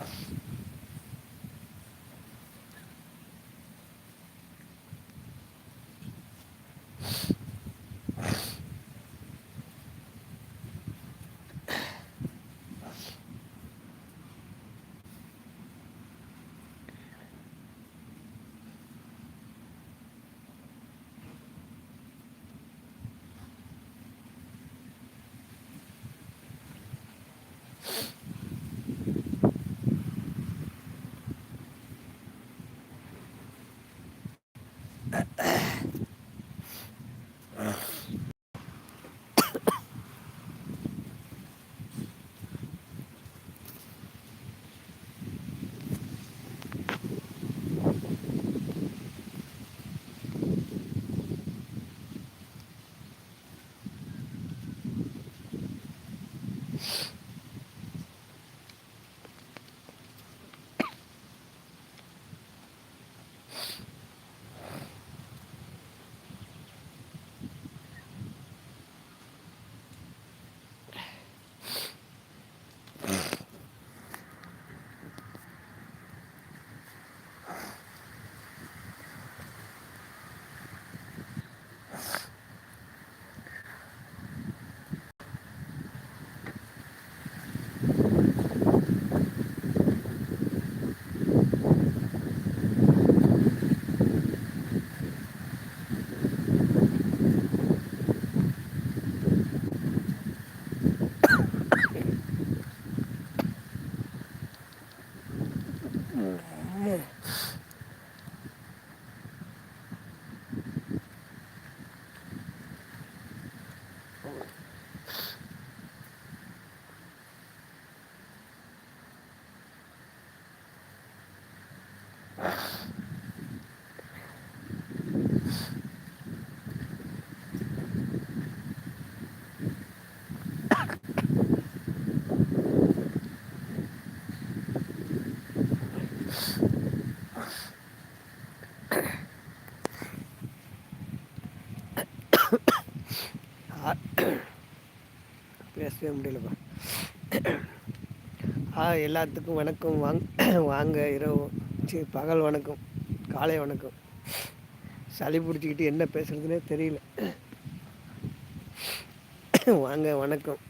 Gracias. Uh, பேசவே முடியலப்பா. ஆ எல்லாத்துக்கும் வணக்கம். வாங்க வாங்க இரவு. சரி பகல் வணக்கம். காலை வணக்கம். சளி பிடிச்சிக்கிட்டு என்ன பேசுகிறதுனே தெரியல. வாங்க வணக்கம்.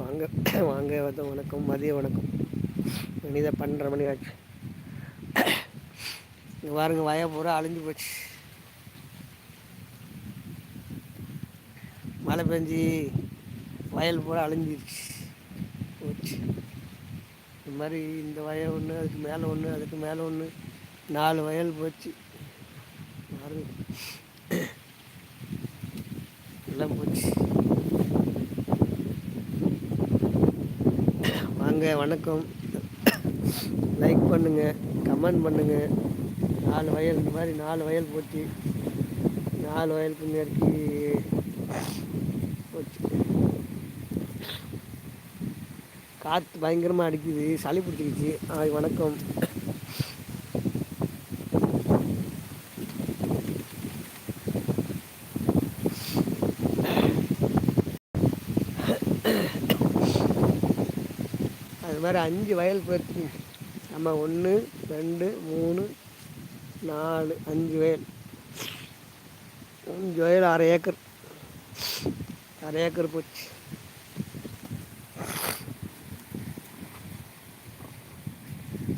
வாங்க வாங்க வணக்கம். மதிய வணக்கம். மனித பன்னெண்டரை மணி ஆச்சு. இங்கே பாருங்க வய பூரா அழிஞ்சு போச்சு. மழை பெஞ்சி வயல் பூரா அழிஞ்சிருச்சு. போச்சு. இந்த மாதிரி இந்த வயல் ஒன்று அதுக்கு மேலே ஒன்று அதுக்கு மேலே ஒன்று நாலு வயல் போச்சு. பாருங்க. எல்லாம் போச்சு. வாங்க வணக்கம். லைக் பண்ணுங்கள் கமெண்ட் பண்ணுங்கள் நாலு வயல் இந்த மாதிரி நாலு வயல் போச்சு. நாலு வயலுக்கு மேற்கி போச்சு. காற்று பயங்கரமாக அடிக்குது. சளி பிடிச்சிக்கிச்சு ஆ வணக்கம். அது மாதிரி அஞ்சு வயல் போயிடுச்சு நம்ம ஒன்று ரெண்டு மூணு நாலு அஞ்சு வயல். அஞ்சு வயல் அரை ஏக்கர். அரை ஏக்கர் போச்சு.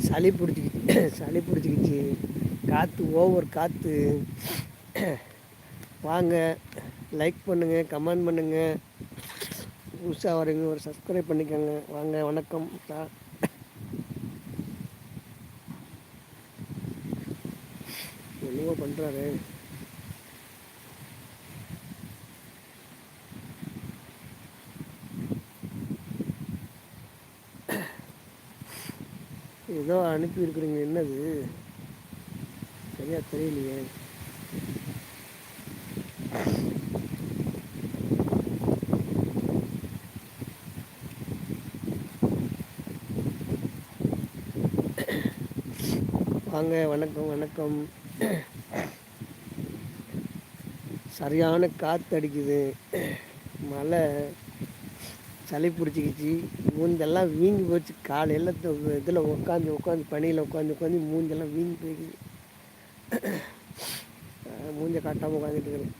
சளி பிடிச்சிக்கிச்சு. சளி பிடிச்சிக்கிச்சு. காற்று ஓவர் காற்று வாங்க லைக் பண்ணுங்கள் கமெண்ட் பண்ணுங்கள் புதுசாக வரீங்க ஒரு சப்ஸ்கிரைப் பண்ணிக்கோங்க. வாங்க வணக்கம். தா. என்னவோ பண்ணுறாரு ஏதோ அனுப்பி இருக்கிறீங்க என்னது? சரியாக தெரியலையே. வாங்க வணக்கம் வணக்கம். சரியான காற்று அடிக்குது மழை சளி பிடிச்சிக்கிச்சு மூஞ்செல்லாம் வீங்கி போச்சு. காலையில் இதில் உட்காந்து உட்காந்து பனியில் உட்காந்து உட்காந்து மூஞ்செல்லாம் வீங்கி போயிடுச்சு. மூஞ்ச காட்டாமல் உட்காந்துட்டு இருக்கிறேன்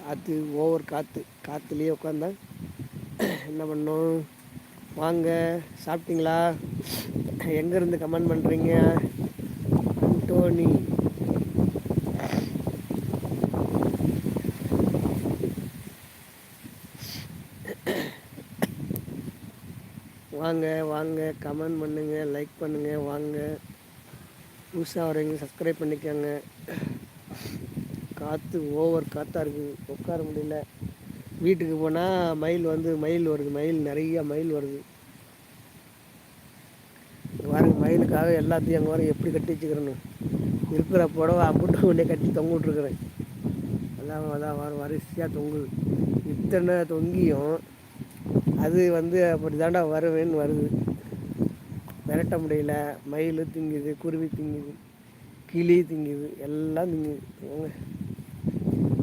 காற்று ஓவர் காற்று காற்றுலேயே உட்காந்தா என்ன பண்ணோம்? வாங்க சாப்பிட்டீங்களா? எங்கேருந்து கமெண்ட் பண்ணுறீங்க? அண்டோனி வாங்க வாங்க கமெண்ட் பண்ணுங்கள் லைக் பண்ணுங்கள் வாங்க. புதுசாக வரீங்க சப்ஸ்கிரைப் பண்ணிக்கோங்க. காற்று ஓவர் காற்றாக இருக்குது உட்கார முடியல. வீட்டுக்கு போனால் மயில் வந்து மயில் வருது மயில் நிறைய மயில் வருது. பாருங்க மயிலுக்காக எல்லாத்தையும் அங்கே வர எப்படி கட்டி வச்சுக்கிறேன்னு. இருக்கிற புடவை அப்புட்டு உடனே கட்டி தொங்கிட்டுருக்குறேன் அதான் அதான் வர வரிசையாக தொங்குது. இத்தனை தொங்கியும் அது வந்து அப்படி தாண்டா வருவேன்னு வருது. விரட்ட முடியல. மயில் திங்குது குருவி திங்குது கிளி திங்குது எல்லாம் திங்குது.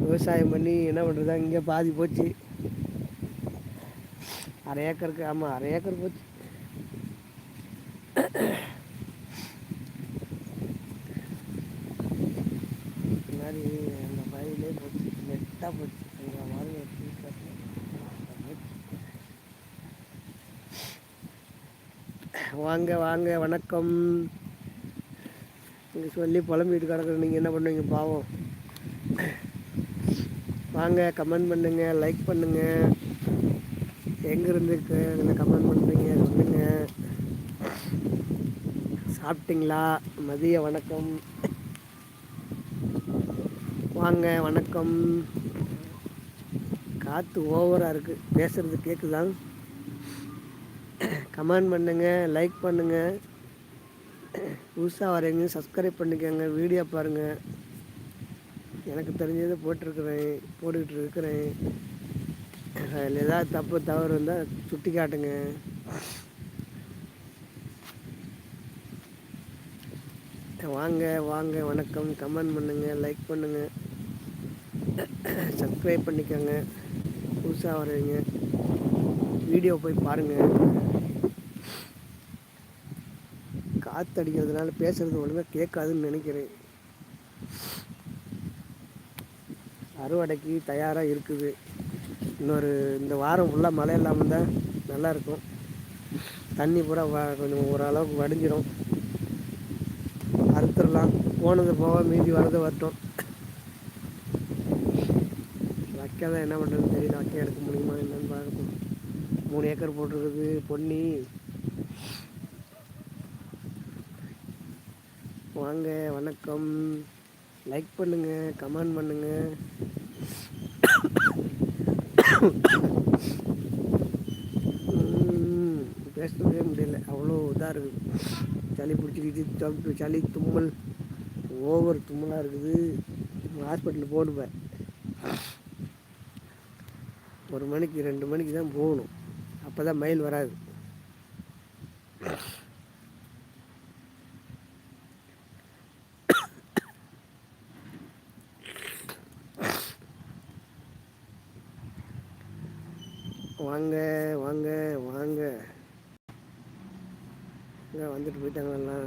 விவசாயம் பண்ணி என்ன பண்ணுறதா இங்கே பாதி போச்சு. அரை ஏக்கருக்கு ஆமாம் அரை ஏக்கர் போச்சு. மாதிரி அந்த பயிலே போச்சு. நெட்டாக போச்சு. அந்த மாதிரி வாங்க வாங்க வணக்கம். இங்கே சொல்லி புலம்பிட்டு கிடக்குற நீங்கள் என்ன பண்ணுவீங்க? பாவம். வாங்க கமெண்ட் பண்ணுங்கள் லைக் பண்ணுங்கள் எங்கேருந்து இதில் கமெண்ட் பண்ணுறீங்க சொல்லுங்கள் சாப்பிட்டீங்களா? மதிய வணக்கம். வாங்க வணக்கம். காற்று ஓவராக இருக்குது பேசுகிறது கேட்குதான் கமெண்ட் பண்ணுங்கள் லைக் பண்ணுங்கள் புதுசாக வரீங்க சப்ஸ்கிரைப் பண்ணிக்கோங்க வீடியோ பாருங்கள் எனக்கு தெரிஞ்சதை போட்டிருக்கிறேன் போட்டுக்கிட்டு இருக்கிறேன். அதில் ஏதாவது தப்பு தவறு இருந்தால் சுட்டி காட்டுங்க. வாங்க வாங்க வணக்கம். கமெண்ட் பண்ணுங்கள் லைக் பண்ணுங்கள் சப்ஸ்கிரைப் பண்ணிக்கோங்க. புதுசாக வரீங்க வீடியோ போய் பாருங்கள் காற்று அடிக்கிறதுனால பேசுகிறது ஒழுங்காக கேட்காதுன்னு நினைக்கிறேன். அறுவடைக்கு தயாராக இருக்குது. இன்னொரு இந்த வாரம் ஃபுல்லாக மழை இல்லாமல் தான் நல்லாயிருக்கும் தண்ணி பூரா வ கொஞ்சம் ஓரளவுக்கு வடிஞ்சிடும் அறுத்துடலாம். போனது போக மீதி வரது வரட்டும். வைக்க தான் என்ன பண்ணுறதுன்னு தெரியல. வைக்க எடுக்க முடியுமா என்னன்னு பார்க்கணும். மூணு ஏக்கர் போட்டிருக்குது பொன்னி. வாங்க வணக்கம். லைக் பண்ணுங்கள் கமெண்ட் பண்ணுங்கள் பேசவே முடியல. அவ்வளோ இதாக இருக்குது சளி பிடிச்சிக்கிட்டு சளி தும்மல் ஓவர் தும்மலாக இருக்குது. ஹாஸ்பிட்டலில் போடுவேன் ஒரு மணிக்கு ரெண்டு மணிக்கு தான் போகணும். அப்போ தான் மயில் வராது. வாங்க வாங்க வாங்க. இங்கே வந்துட்டு போயிட்டாங்களா?